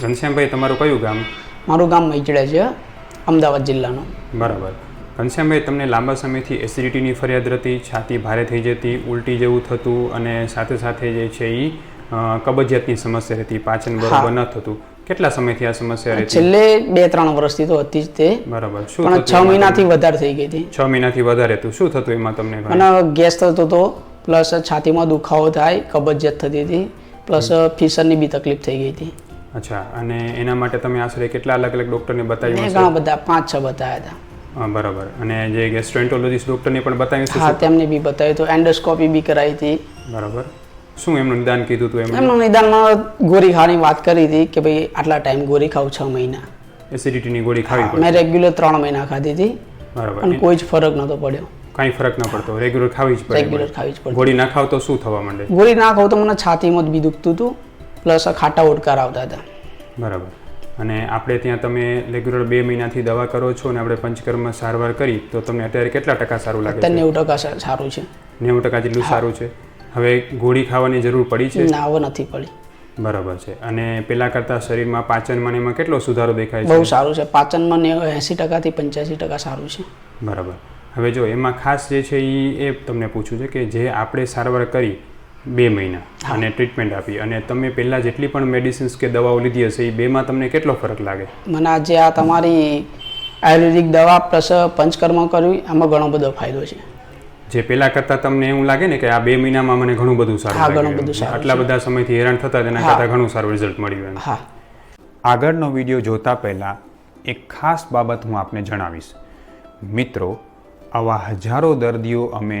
ઘનશ્યામભાઈ તમારું કયું ગામ? મારું ગામ મૈચડા છે અમદાવાદ જિલ્લાનું. બરાબર. ઘનશ્યામભાઈ તમને લાંબા સમયથી એસિડિટીની ફરિયાદ હતી છાતી ભારે થઈ જતી ઉલટી જેવું થતું અને સાથે સાથે જે છે એ કબજિયાતની સમસ્યા રહેતી પાચન બરોબર ન થતું. કેટલા સમયથી આ સમસ્યા રહેતી? છેલ્લે બે ત્રણ વર્ષથી તો હતી જ તે. બરાબર. શું પણ છ મહિનાથી વધારે થઈ ગઈ હતી. છ મહિનાથી વધારે હતું. શું થતું એમાં તમને? અને ગેસ થતો હતો પ્લસ છાતીમાં દુખાવો થાય કબજિયાત થતી હતી પ્લસ ફિશરની બી તકલીફ થઈ ગઈ હતી. અચ્છા અને એના માટે તમે આશરે કેટલા અલગ અલગ ડૉક્ટરને બતાવ્યું ઘણા બધા પાંચ છ બતાવ્યા હતા. બરાબર. અને જે ગેસ્ટ્રોએન્ટોલોજીસ્ટ ડૉક્ટરને પણ બતાવ્યું હા તેમને બી બતાવ્યું હતું એન્ડોસ્કોપી બી કરાવી હતી. બરાબર. શું એમનું નિદાન કીધું હતું એમનું નિદાનમાં ગોળી ખાવાની વાત કરી હતી કે ભાઈ આટલા ટાઈમ ગોળી ખાવ છ મહિના. એસિડિટીની ગોળી ખાવી પડે મેં રેગ્યુલર ત્રણ મહિના ખાધી હતી. બરાબર. અને કોઈ જ ફરક નહોતો પડ્યો. કાંઈ ફરક ન પડતો રેગ્યુલર ખાવી જ પડે રેગ્યુલર ખાવી જ પડે ગોળી ના ખાવ તો શું થવા માંડે? ગોળી ના ખાવ તો મને છાતીમાં જ બી દુખતું હતું. પ્લસ ખાટા ઓડકાર આવતા હતા. બરાબર. અને આપણે ત્યાં તમે રેગ્યુલર બે મહિનાથી દવા કરો છો અને આપણે પંચકર્મ સારવાર કરી તો તમને અત્યારે કેટલા ટકા સારું લાગે અત્યારે છે? નેવું ટકા સારું છે. નેવું ટકા જેટલું સારું છે. હવે ગોળી ખાવાની જરૂર પડી છે? ના નથી પડી. બરાબર છે. અને પેલા કરતાં શરીરમાં પાચનમાં એમાં કેટલો સુધારો દેખાય બહુ છે? સારું છે. પાચનમાં ને એંસી ટકાથી પંચ્યાસી ટકા સારું છે. બરાબર. હવે જો એમાં ખાસ જે છે એ એ તમને પૂછવું છે કે જે આપણે સારવાર કરી બે મહિના અને ટ્રીટમેન્ટ આપી. અને તમે પહેલાં જેટલી પણ મેડિસિન્સ કે દવાઓ લીધી હશે એ બેમાં તમને કેટલો ફરક લાગે? મને આજે આ તમારી આયુર્વેદિક દવા પ્લસ પંચકર્મ કર્યું આમાં ઘણો બધો ફાયદો છે. જે પહેલા કરતાં તમને એવું લાગે ને કે આ બે મહિનામાં મને ઘણું બધું સારું ઘણું બધું સારું આટલા બધા સમયથી હેરાન થતા તેના કરતાં ઘણું સારું રિઝલ્ટ મળ્યું હા. આગળનો વીડિયો જોતા પહેલાં એક ખાસ બાબત હું આપને જણાવીશ. મિત્રો આવા હજારો દર્દીઓ અમે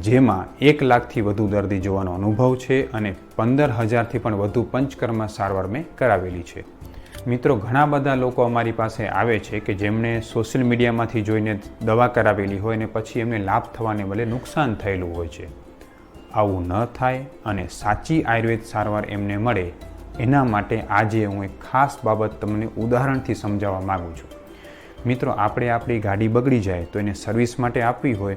જેમાં એક લાખથી વધુ દર્દી જોવાનો અનુભવ છે અને પંદર હજારથી પણ વધુ પંચકર્મ સારવાર મેં કરાવેલી છે. મિત્રો, ઘણા બધા લોકો અમારી પાસે આવે છે કે જેમણે સોશિયલ મીડિયામાંથી જોઈને દવા કરાવેલી હોય અને પછી એમને લાભ થવાને બદલે નુકસાન થયેલું હોય છે. આવું ન થાય અને સાચી આયુર્વેદ સારવાર એમને મળે, એના માટે આજે હું એક ખાસ બાબત તમને ઉદાહરણથી સમજાવવા માગું છું. મિત્રો, આપણે આપણી ગાડી બગડી જાય તો એને સર્વિસ માટે આપવી હોય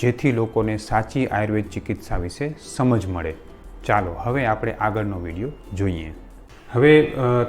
જેથી લોકોને સાચી આયુર્વેદ ચિકિત્સા વિશે સમજ મળે. ચાલો હવે આપણે આગળનો વીડિયો જોઈએ. હવે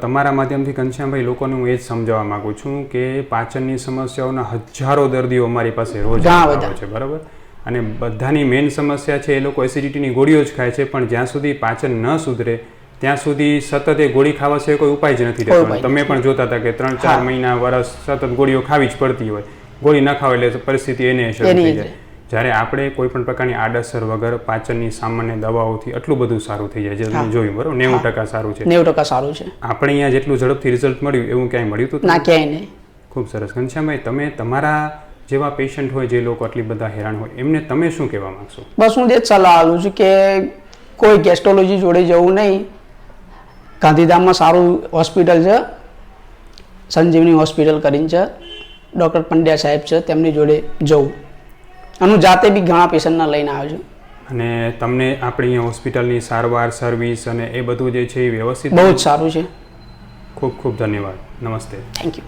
તમારા માધ્યમથી ઘનશ્યામભાઈ લોકોને હું એ જ સમજાવવા માગું છું કે પાચનની સમસ્યાઓના હજારો દર્દીઓ અમારી પાસે રોજ. હોય છે બરાબર? અને બધાની મેઇન સમસ્યા છે એ લોકો એસિડિટીની ગોળીઓ જ ખાય છે પણ જ્યાં સુધી પાચન ન સુધરે ત્યાં સુધી સતત એ ગોળી ખાવા સિવાય કોઈ ઉપાય જ નથી રહેતો. તમે પણ જોતા હતા કે ત્રણ ચાર મહિના વરસ સતત ગોળીઓ ખાવી જ પડતી હોય. ગોળી ન ખાવ એટલે પરિસ્થિતિ એને શરૂ થઈ જાય. જ્યારે આપણે કોઈ પણ પ્રકારની આડઅસર વગર પાચનની સામાન્ય દવાઓથી આટલું બધું સારું થઈ જાય જે તમે જોયું બરોબર? નેવું ટકા સારું છે. નેવું ટકા સારું છે. આપણે અહીંયા જેટલું ઝડપથી રિઝલ્ટ મળ્યું એવું ક્યાંય મળ્યું હતું ના ક્યાંય નહીં. ખૂબ સરસ. ઘનશ્યામભાઈ તમે તમારા જેવા પેશન્ટ હોય જે લોકો આટલી બધા હેરાન હોય એમને તમે શું કહેવા માંગશો? બસ હું તે જ સલાહ આપું છું કે કોઈ ગેસ્ટ્રોલોજી જોડે જવું નહીં. ગાંધીધામમાં સારું હોસ્પિટલ છે. સંજીવની હોસ્પિટલ કરીને છે. ડૉક્ટર પંડ્યા સાહેબ છે તેમની જોડે જવું. અને હું જાતે બી ઘણા પેશન્ટના લઈને આવ્યો છું. અને તમને આપણી હોસ્પિટલની સારવાર સર્વિસ અને એ બધું જે છે એ વ્યવસ્થિત બહુ જ સારું છે. ખૂબ ખૂબ ધન્યવાદ. નમસ્તે. Thank you